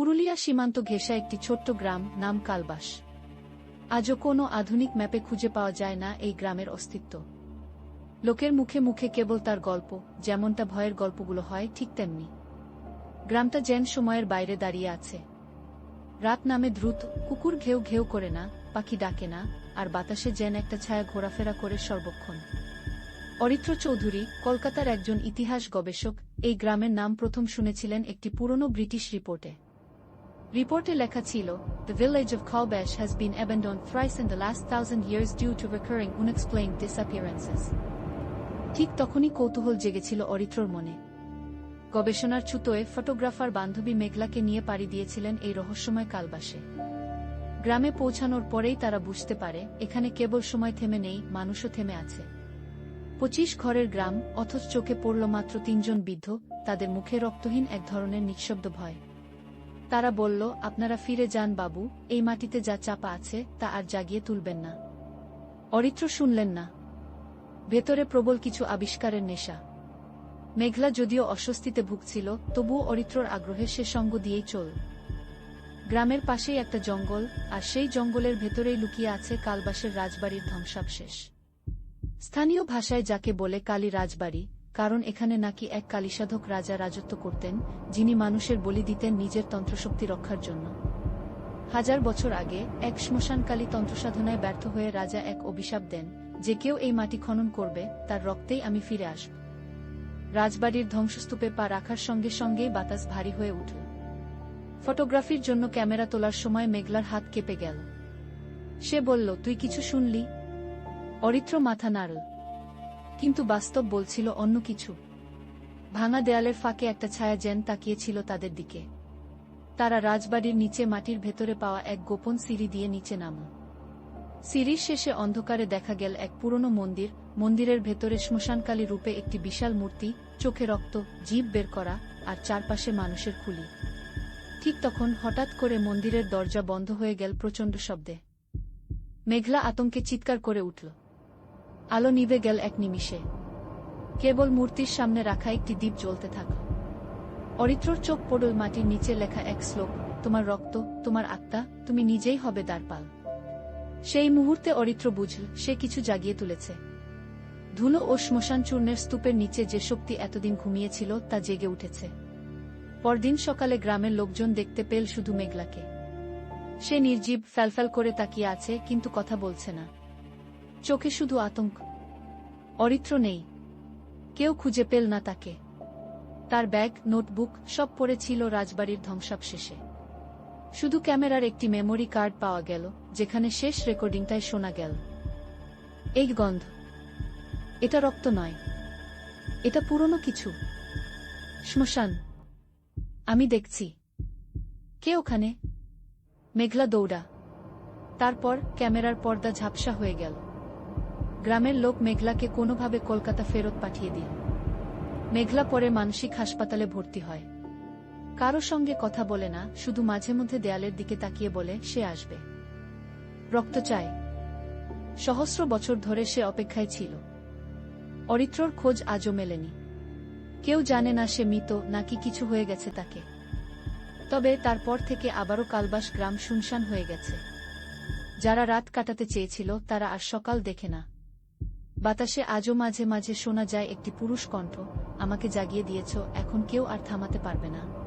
পুরুলিয়া সীমান্ত ঘেঁষা একটি ছোট্ট গ্রাম নাম কালবাস। আজও কোনো আধুনিক ম্যাপে খুঁজে পাওয়া যায় না এই গ্রামের অস্তিত্ব। লোকের মুখে মুখে কেবল তার গল্প, যেমনটা ভয়ের গল্পগুলো হয়, ঠিক তেমনি। গ্রামটা যেন সময়ের বাইরে দাঁড়িয়ে আছে। রাত নামে দ্রুত, কুকুর ঘেউ ঘেউ করে না, পাখি ডাকে না, আর বাতাসে যেন একটা ছায়া ঘোরাফেরা করে সর্বক্ষণ। অরিত্র চৌধুরী, কলকাতার একজন ইতিহাস গবেষক, এই গ্রামের নাম প্রথম শুনেছিলেন একটি পুরনো ব্রিটিশ রিপোর্টে। রিপোর্টে লেখা ছিল The village of Kalbash has been abandoned thrice in the last thousand years due to recurring unexplained disappearances. ঠিক তখনই কৌতূহল জেগেছিল অরিত্রর মনে। গবেষণার ছুতোয় ফটোগ্রাফার বান্ধবী মেঘলাকে নিয়ে পাড়ি দিয়েছিলেন এই রহস্যময় কালবাসে। গ্রামে পৌঁছানোর পরেই তারা বুঝতে পারে, এখানে কেবল সময় থেমে নেই, মানুষও থেমে আছে। পঁচিশ ঘরের গ্রাম, অথচ চোখে পড়ল মাত্র তিনজন বৃদ্ধ, তাদের মুখে রক্তহীন এক ধরনের নিঃশব্দ ভয়। তারা বলল, আপনারা ফিরে যান বাবু, এই মাটিতে যা চাপা আছে, তা আর জাগিয়ে তুলবেন না। অরিত্র শুনলেন না। ভেতরে প্রবল কিছু আবিষ্কারের নেশা। মেঘলা যদিও অস্বস্তিতে ভুগছিল, তবুও অরিত্রর আগ্রহে সে সঙ্গ দিয়েই চল। গ্রামের পাশেই একটা জঙ্গল, আর সেই জঙ্গলের ভেতরেই লুকিয়ে আছে কালবাসের রাজবাড়ির ধ্বংসাবশেষ। স্থানীয় ভাষায় যাকে বলে কালী রাজবাড়ি কারণ এখানে নাকি এক কালীসাধক রাজা রাজত্ব করতেন, যিনি মানুষের বলি দিতেন নিজের তন্ত্রশক্তি রক্ষার জন্য। হাজার বছর আগে এক শ্মশানকালী তন্ত্রসাধনায় ব্যর্থ হয়ে রাজা এক অভিশাপ দেন, যে কেউ এই মাটি খনন করবে, তার রক্তেই আমি ফিরে আসব। রাজবাড়ির ধ্বংসস্তূপে পা রাখার সঙ্গে সঙ্গেই বাতাস ভারী হয়ে উঠল। ফটোগ্রাফির জন্য ক্যামেরা তোলার সময় মেঘলার হাত কেঁপে গেল। সে বলল, তুই কিছু শুনলি? অরিত্র মাথা নাড়ল। কিন্তু বাস্তব বলছিল অন্য কিছু। ভাঙা দেয়ালের ফাঁকে একটা ছায়া যেন তাকিয়েছিল তাদের দিকে। তারা রাজবাড়ির নিচে মাটির ভেতরে পাওয়া এক গোপন সিঁড়ি দিয়ে নিচে নামল। সিঁড়ির শেষে অন্ধকারে দেখা গেল এক পুরনো মন্দির, মন্দিরের ভেতরে শ্মশানকালী রূপে একটি বিশাল মূর্তি, চোখে রক্ত, জীব বের করা, আর চারপাশে মানুষের খুলি ঠিক তখন হঠাৎ করে মন্দিরের দরজা বন্ধ হয়ে গেল প্রচণ্ড শব্দে। মেঘলা আতঙ্কে চিৎকার করে উঠল। আলো নিভে গেল এক নিমিষে। কেবল মূর্তির সামনে রাখা একটি দ্বীপ জ্বলতে থাকল। অরিত্রর চোখ পড়ল মাটির নিচে লেখা এক শ্লোক, তোমার রক্ত, তোমার আত্মা, তুমি নিজেই হবে দ্বারপাল। সেই মুহূর্তে অরিত্র বুঝল, সে কিছু জাগিয়ে তুলেছে। ধুলো ও শ্মশান চূর্ণের স্তূপের নিচে যে শক্তি এতদিন ঘুমিয়েছিল তা জেগে উঠেছে। পরদিন সকালে গ্রামের লোকজন দেখতে পেল শুধু মেঘলাকে। সে নির্জীব, ফ্যালফ্যাল করে তাকিয়ে আছে, কিন্তু কথা বলছে না। চোখে শুধু আতঙ্ক। অরিত্র নেই। কেউ খুঁজে পেল না তাকে। তার ব্যাগ, নোটবুক সব পড়েছিল রাজবাড়ির ধ্বংসাবশেষে। শুধু ক্যামেরার একটি মেমোরি কার্ড পাওয়া গেল, যেখানে শেষ রেকর্ডিংটাই শোনা গেল। এই গন্ধ। এটা রক্ত নয়। এটা পুরনো কিছু। শ্মশান। আমি দেখছি। কে ওখানে? মেঘলা দৌড়া। তারপর ক্যামেরার পর্দা ঝাপসা হয়ে গেল। গ্রামের লোক মেঘলাকে কোনোভাবে কলকাতা ফেরত পাঠিয়ে দিল মেঘলা পরে মানসিক হাসপাতালে ভর্তি হয়। কারও সঙ্গে কথা বলে না, শুধু মাঝে মধ্যে দেয়ালের দিকে তাকিয়ে বলে, সে আসবে। রক্ত চায়। সহস্র বছর ধরে সে অপেক্ষায় ছিল। অরিত্রর খোঁজ আজও মেলেনি। কেউ জানে না সে মৃত, নাকি কিছু হয়ে গেছে তাকে। তবে তারপর থেকে আবারও কালবাস গ্রাম শুনশান হয়ে গেছে। যারা রাত কাটাতে চেয়েছিল, তারা আর সকাল দেখে না। বাতাসে আজও মাঝে মাঝে শোনা যায় একটি পুরুষ কণ্ঠ, আমাকে জাগিয়ে দিয়েছ, এখন কেউ আর থামাতে পারবে না।